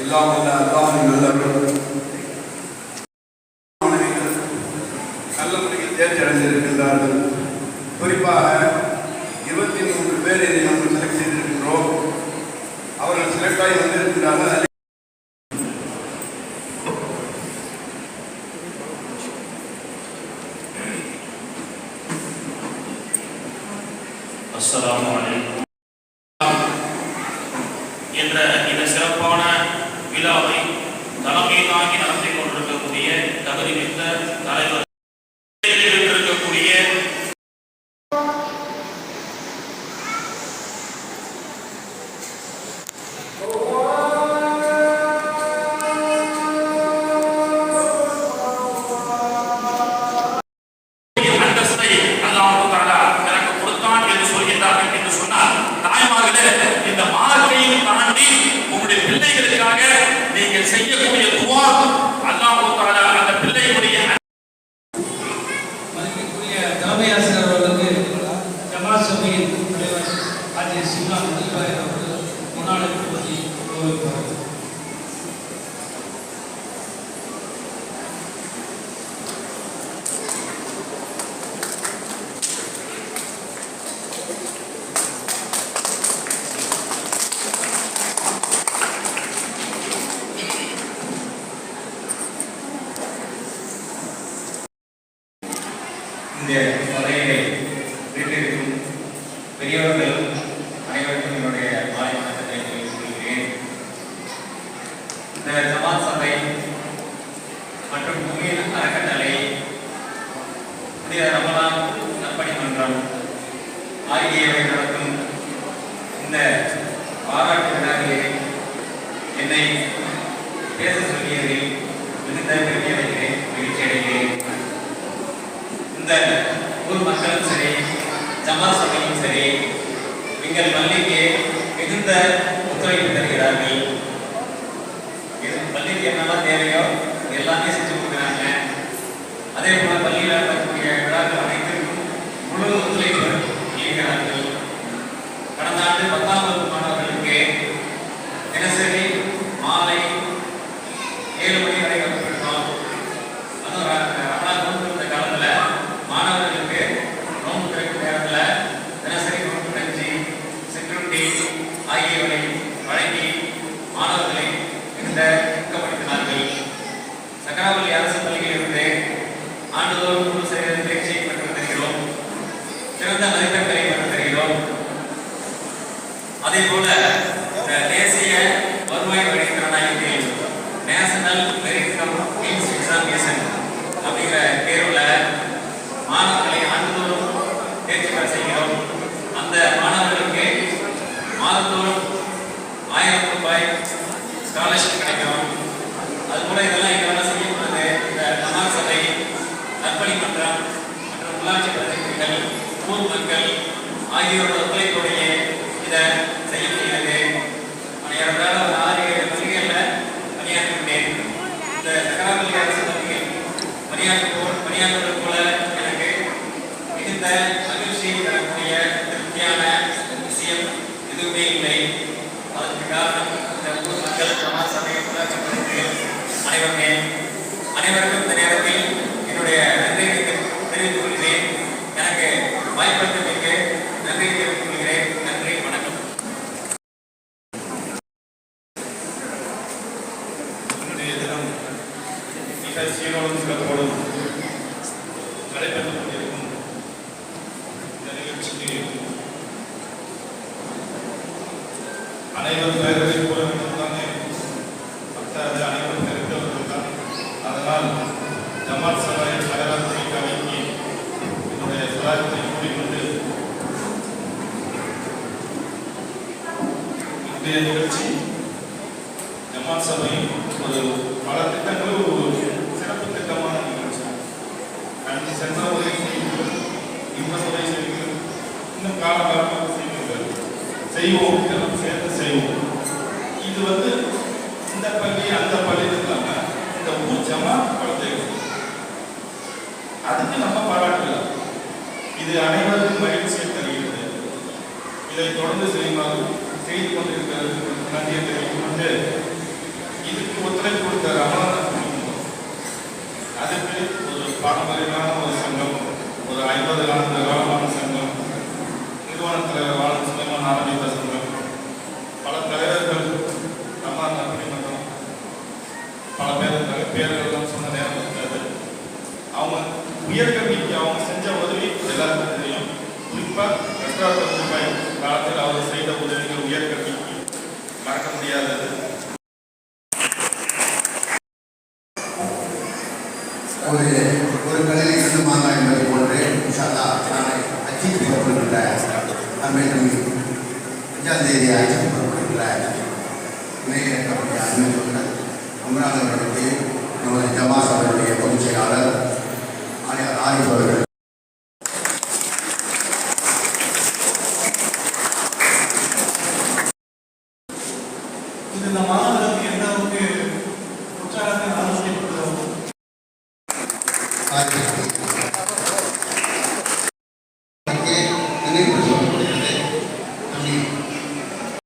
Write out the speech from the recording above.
எல்லாம் வல்ல அல்லாஹ் நல்லவர்கள் மாணவிகள் நல்ல முறையில் தேர்ச்சி அடைந்திருக்கின்றார்கள் குறிப்பாக இருபத்தி மூன்று பேர் இதை நம்ம செலக்ட் செய்திருக்கின்றோம். அவர்கள் செலக்ட் ஆகி வந்திருக்கிறார்கள். சொல்கின்றார்கள் என்று சொன்னால் தாய்மார்களே இந்த மார்க்கையும் தாண்டி உங்களுடைய பிள்ளைகளுக்காக நீங்கள் செய்யக்கூடிய ஜமாத் தலைவர் ஆஜி சிம்லா மதிப்பாய் அவர்கள் முன்னாள் பற்றி கௌரவிப்பார்கள் இந்த சபையை பெரியவர்கள் அனைவருக்கும் என்னுடைய மாலை வணக்கத்தை தெரிவித்துக் கொள்கிறேன். இந்த ஜமாத் சபை மற்றும் புவியின் அறக்கட்டளை புதிய ரமலான் நற்பணி மன்றம் ஆகியவை நடக்கும் இந்த பாராட்டு விழாவிலே என்னை பேச சொல்லியதில் மிகுந்த பெருமை அடைகிறேன் மகிழ்ச்சி அடைகிறேன். இந்த ஊர் மக்களும் சரி ஜமால் சபையும் சரி எங்கள் பள்ளிக்கு மிகுந்த ஒத்துழைப்பு தருகிறார்கள். பள்ளிக்கு என்னெல்லாம் தேவையோ எல்லாமே ஆகியவரை வழங்கி மாணவர்களை இந்த ஊக்கப்படுத்தினார்கள் சக்கராவளி அரசு பள்ளியிலிருந்து ஆண்டுதோறும் குழு செயல் தேர்ச்சியை பெற்று வருகிறோம் சிறந்த மதிப்பெண்களை பெற்று தருகிறோம். அதே போல உள்ளாட்சி பிரதிநிதிகள் ஊர் மக்கள் ஆகியோரோட ஒத்துழைப்பு இதை செய்ய முடிகிறது நான் ஏறத்தாழ ஒரு ஆறு ஏழு பள்ளிகளில் பணியாற்றிவிட்டேன் இந்த சக்கராபள்ளி அரசு பள்ளியில் பணியாற்றுவோர் பணியாற்றுவது போல எனக்கு மிகுந்த மகிழ்ச்சி தரக்கூடிய திருப்தியான விஷயம் எதுவுமே இல்லை அதற்கு காரணம் இந்த ஊர் மக்கள் சமாஜ சபை உள்ளாட்சி பிரதிநிதிகள் அனைவருமே அனைவருக்கும் இந்த நேரத்தில் என்னுடைய நன்றியை தெரிவித்துக் கொள்கிறேன் எனக்கு வாய்ப்பளித்தமைக்கு நன்றியை தெரிவித்துக் கொள்கிறேன் நன்றி வணக்கம் இன்றைய தினம் மிக சீரோடும் சிறப்போடும் நடைபெற்றுக் கொண்டிருக்கும் இந்த நிகழ்ச்சிக்கு அனைவரும் பெயர்களை கூற வேண்டும் தானே அனைவரும் தெரிந்தவர்கள் தான் அதனால் ஜமாத் சபாய் தலைவர்களை கலைக்கு என்னுடைய சலாத்தை கூறிக்கொண்டு இன்றைய நிகழ்ச்சி ஜமாத் சபையின் ஒரு பல திட்டங்களும் ஒரு சென்ற உதவி செய்யுங்கள் இந்த முறை செய்யுங்கள் இன்னும் காலகாலமாக செய்யுங்கள் செய்வோம் எல்லாம் சேர்ந்து செய்வோம் இது வந்து இந்த பள்ளி அந்த பள்ளி இல்லாம இந்த ஊர் ஜமாத் குழந்தைகள் அதுக்கு நம்ம பாராட்டலாம் இது அனைவருக்கும் மகிழ்ச்சியை தருகிறது இதை தொடர்ந்து செய்யுமாறு செய்து கொண்டிருக்கிறது நன்றியை தெரிவித்துக் கொண்டு ஆயிரத்தி வாழும் சங்கம் நிறுவன பல தலைவர்கள் நம்மார் நம்பிக்கை மன்றம் பல பேர் பேரெல்லாம் சொன்ன நேரம் இருக்காது அவங்க உயர்கல்விக்கு அவங்க செஞ்ச உதவி எல்லாருக்கும் தெரியும் குறிப்பாக கஷ்டப்பட்ட காலத்தில் அவர் செய்த உதவிகள் உயர்கல்வி அன்றைக்கு அஞ்சாம் தேதி ஆட்சி பொருட்கள் இணைய அன்பு அமராவதியுடைய நமது ஜமாஸ் அவருடைய பொதுச் செயலாளர்